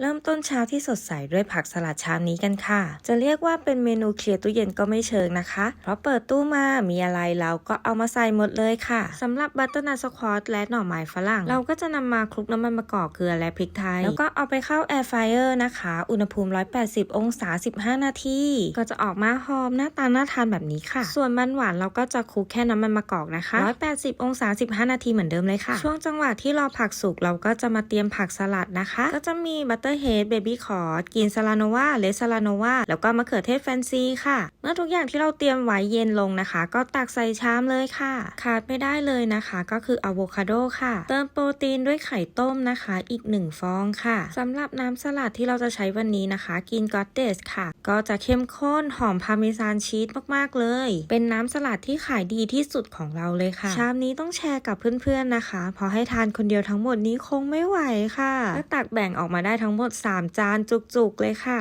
เริ่มต้นเช้าที่สดใสด้วยผักสลัดชามนี้กันค่ะ จะเรียกว่าเป็นเมนูเคลียร์ตู้เย็นก็ไม่เชิงนะคะ เพราะเปิดตู้มามีอะไรเราก็เอามาใส่หมดเลยค่ะสำหรับบัตเตอร์นัทสควอตและหน่อไม้ฝรั่ง เราก็จะนำมาคลุกน้ำมันมะกอกเกลือและพริกไทย แล้วก็เอาไปเข้าแอร์ไฟเออร์นะคะ อุณหภูมิ 180 องศา 15 นาที ก็จะออกมาหอมหน้าตาน่าทานแบบนี้ค่ะ ส่วนมันหวานเราก็จะคลุกแค่น้ำมันมะกอกนะคะ 180 องศา 15 นาทีเหมือนเดิมเลยค่ะ ช่วงจังหวะที่รอผักสุกเราก็จะมาเตรียมผักสลัดนะคะ ก็จะมีบัตตอร์เฮดเบบี้คอร์ดกินซาลาโนวาเลสซาลาโนวาแล้วก็มะเขือเทศแฟนซีค่ะ เมื่อทุกอย่างที่เราเตรียมไว้เย็นลงนะคะ ก็ตักใส่ชามเลยค่ะ ขาดไม่ได้เลยนะคะ ก็คืออะโวคาโดค่ะ เติมโปรตีนด้วยไข่ต้มนะคะ อีกหนึ่งฟองค่ะสำหรับน้ำสลัดที่เราจะใช้วันนี้นะคะ กินกอตเดสค่ะ ก็จะเข้มข้นหอมพาร์เมซานชีสมากๆเลย เป็นน้ำสลัดที่ขายดีที่สุดของเราเลยค่ะ ชามนี้ต้องแชร์กับเพื่อนๆนะคะ เพราะให้ทานคนเดียวทั้งหมดนี้คงไม่ไหวค่ะก็ตักแบ่งออกมาได้ทั้งงหมด 3 จานจุกๆเลยค่ะ